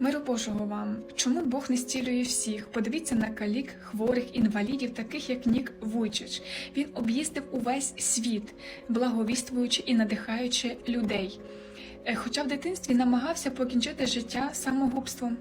Миру Божого вам. Чому Бог не стілює всіх? Подивіться на калік, хворих, інвалідів, таких як Нік Вуйчич. Він об'їздив увесь світ, благовіствуючи і надихаючи людей. Е, Хоча в дитинстві намагався покінчити життя самогубством,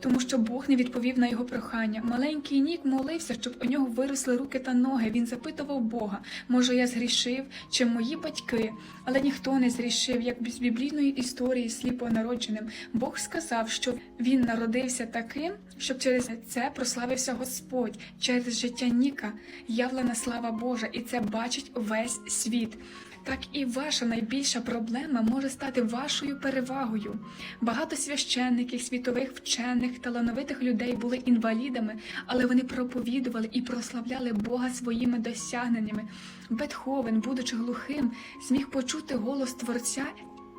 тому що Бог не відповів на його прохання. Маленький Нік молився, щоб у нього виросли руки та ноги. Він запитував Бога, може, я згрішив, чи мої батьки, але ніхто не згрішив, як з біблійної історії сліпонародженим. Бог сказав, що він народився таким, щоб через це прославився Господь, через життя Ніка явлена слава Божа, і це бачить весь світ. Так і ваша найбільша проблема може стати вашою перевагою. Багато священників, світових вчених, талановитих людей були інвалідами, але вони проповідували і прославляли Бога своїми досягненнями. Бетховен, будучи глухим, зміг почути голос Творця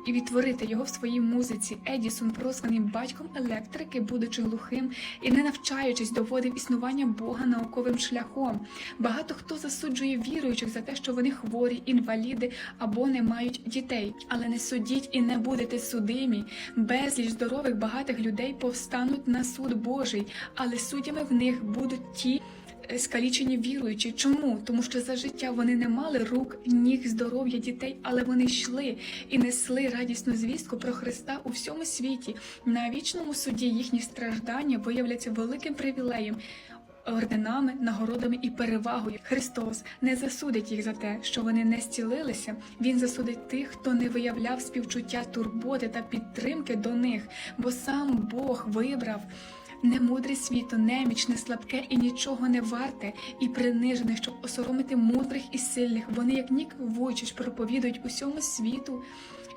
і відтворити його в своїй музиці. Едісон, прозваний батьком електрики, будучи глухим і не навчаючись, доводив існування Бога науковим шляхом. Багато хто засуджує віруючих за те, що вони хворі, інваліди або не мають дітей. Але не судіть і не будете судимі. Безліч здорових багатих людей повстануть на суд Божий, але суддями в них будуть ті скалічені віруючі. Чому? Тому що за життя вони не мали рук, ніг, здоров'я дітей, але вони йшли і несли радісну звістку про Христа у всьому світі. На вічному суді їхні страждання виявляться великим привілеєм. Орденами, нагородами і перевагою Христос не засудить їх за те, що вони не зцілилися. Він засудить тих, хто не виявляв співчуття, турботи та підтримки до них, бо сам Бог вибрав немудре світо, немічне, слабке і нічого не варте, і принижене, щоб осоромити мудрих і сильних. Вони, як Нік Вуйчич, проповідують усьому світу.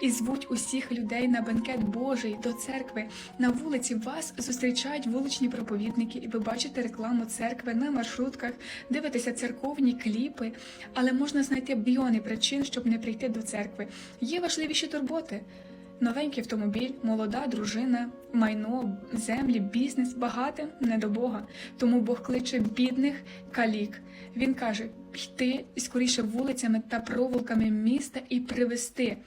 І звуть усіх людей на бенкет Божий до церкви. На вулиці вас зустрічають вуличні проповідники, і ви бачите рекламу церкви на маршрутках, дивитеся церковні кліпи, але можна знайти мільйони причин, щоб не прийти до церкви. Є важливіші турботи. Новенький автомобіль, молода дружина, майно, землі, бізнес, багате не до Бога. Тому Бог кличе бідних калік. Він каже: йти скоріше вулицями та провулками міста і привести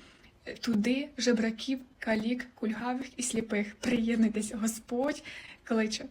туди жебраків, калік, кульгавих і сліпих. Приєднуйтесь, Господь кличе.